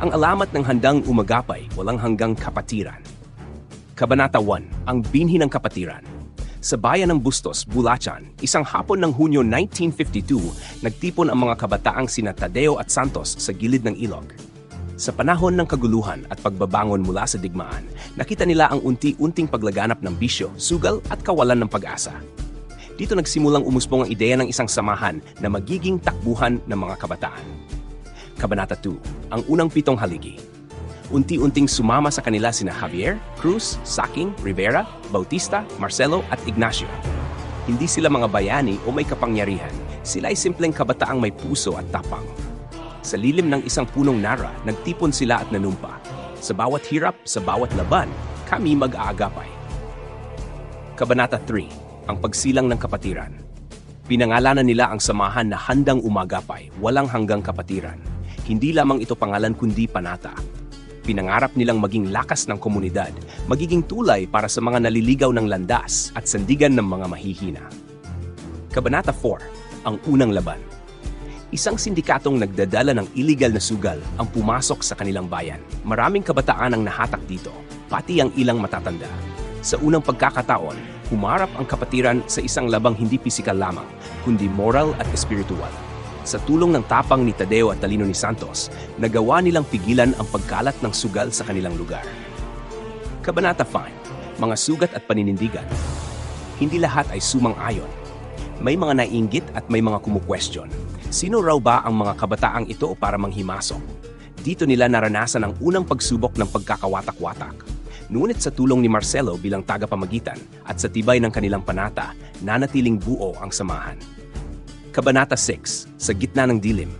Ang alamat ng handang umagapay, walang hanggang kapatiran. Kabanata 1, ang binhi ng kapatiran. Sa bayan ng Bustos, Bulacan, isang hapon ng Hunyo 1952, nagtipon ang mga kabataang sina Tadeo at Santos sa gilid ng ilog. Sa panahon ng kaguluhan at pagbabangon mula sa digmaan, nakita nila ang unti-unting paglaganap ng bisyo, sugal at kawalan ng pag-asa. Dito nagsimulang umusbong ang ideya ng isang samahan na magiging takbuhan ng mga kabataan. Kabanata 2, ang unang pitong haligi. Unti-unting sumama sa kanila sina Javier, Cruz, Saking, Rivera, Bautista, Marcelo at Ignacio. Hindi sila mga bayani o may kapangyarihan, sila ay simpleng kabataang may puso at tapang. Sa lilim ng isang punong nara, nagtipon sila at nanumpa. Sa bawat hirap, sa bawat laban, kami mag-aagapay. Kabanata 3, ang pagsilang ng kapatiran. Pinangalanan nila ang samahan na handang umagapay, walang hanggang kapatiran. Hindi lamang ito pangalan kundi panata. Pinangarap nilang maging lakas ng komunidad, magiging tulay para sa mga naliligaw ng landas at sandigan ng mga mahihina. Kabanata 4, ang unang laban. Isang sindikatong nagdadala ng illegal na sugal ang pumasok sa kanilang bayan. Maraming kabataan ang nahatak dito, pati ang ilang matatanda. Sa unang pagkakataon, humarap ang kapatiran sa isang labang hindi pisikal lamang, kundi moral at espiritual. Sa tulong ng tapang ni Tadeo at talino ni Santos, nagawa nilang pigilan ang pagkalat ng sugal sa kanilang lugar. Kabanata 5, mga sugat at paninindigan. Hindi lahat ay sumang-ayon. May mga nainggit at may mga kumukwestiyon. Sino raw ba ang mga kabataang ito para manghimasok? Dito nila naranasan ang unang pagsubok ng pagkakawatak-watak. Ngunit sa tulong ni Marcelo bilang tagapamagitan at sa tibay ng kanilang panata, nanatiling buo ang samahan. Kabanata 6, sa gitna ng dilim.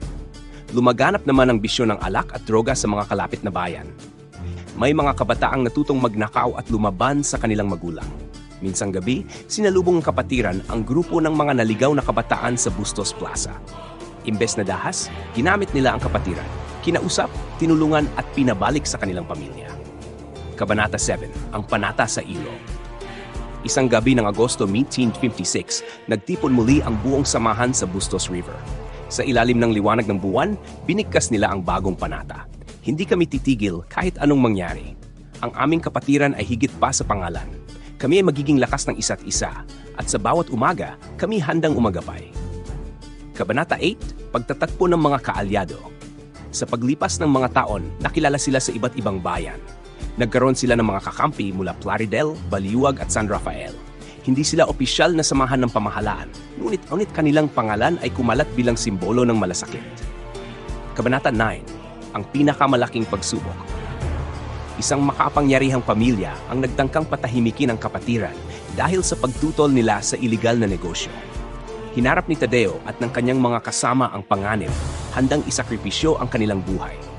Lumaganap naman ang bisyon ng alak at droga sa mga kalapit na bayan. May mga kabataang natutong magnakaw at lumaban sa kanilang magulang. Minsang gabi, sinalubong ng kapatiran ang grupo ng mga naligaw na kabataan sa Bustos Plaza. Imbes na dahas, ginamit nila ang kapatiran. Kinausap, tinulungan at pinabalik sa kanilang pamilya. Kabanata 7, ang panata sa ilog. Isang gabi ng Agosto 1856, nagtipon muli ang buong samahan sa Bustos River. Sa ilalim ng liwanag ng buwan, binigkas nila ang bagong panata. Hindi kami titigil kahit anong mangyari. Ang aming kapatiran ay higit pa sa pangalan. Kami ay magiging lakas ng isa't isa, at sa bawat umaga, kami handang umagapay. Kabanata 8, Pagtatagpo ng mga kaalyado. Sa paglipas ng mga taon, nakilala sila sa iba't ibang bayan. Nagkaroon sila ng mga kakampi mula Plaridel, Baliuag at San Rafael. Hindi sila opisyal na samahan ng pamahalaan, ngunit ngunit kanilang pangalan ay kumalat bilang simbolo ng malasakit. Kabanata 9, ang pinakamalaking pagsubok. Isang makapangyarihang pamilya ang nagtangkang patahimikin ang kapatiran dahil sa pagtutol nila sa iligal na negosyo. Hinarap ni Tadeo at ng kanyang mga kasama ang panganib, handang isakripisyo ang kanilang buhay.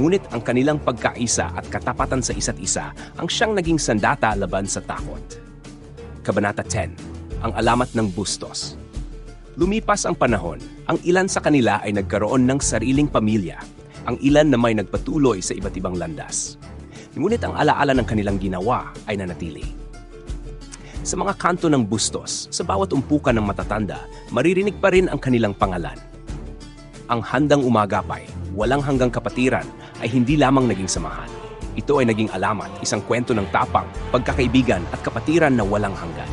Ngunit ang kanilang pagkaisa at katapatan sa isa't isa ang siyang naging sandata laban sa takot. Kabanata 10, ang alamat ng Bustos. Lumipas ang panahon, ang ilan sa kanila ay nagkaroon ng sariling pamilya, ang ilan na may nagpatuloy sa iba't ibang landas. Ngunit ang alaala ng kanilang ginawa ay nanatili. Sa mga kanto ng Bustos, sa bawat umpukan ng matatanda, maririnig pa rin ang kanilang pangalan. Ang handang umagapay, walang hanggang kapatiran, ay hindi lamang naging samahan. Ito ay naging alamat, isang kwento ng tapang, pagkakaibigan at kapatiran na walang hanggan.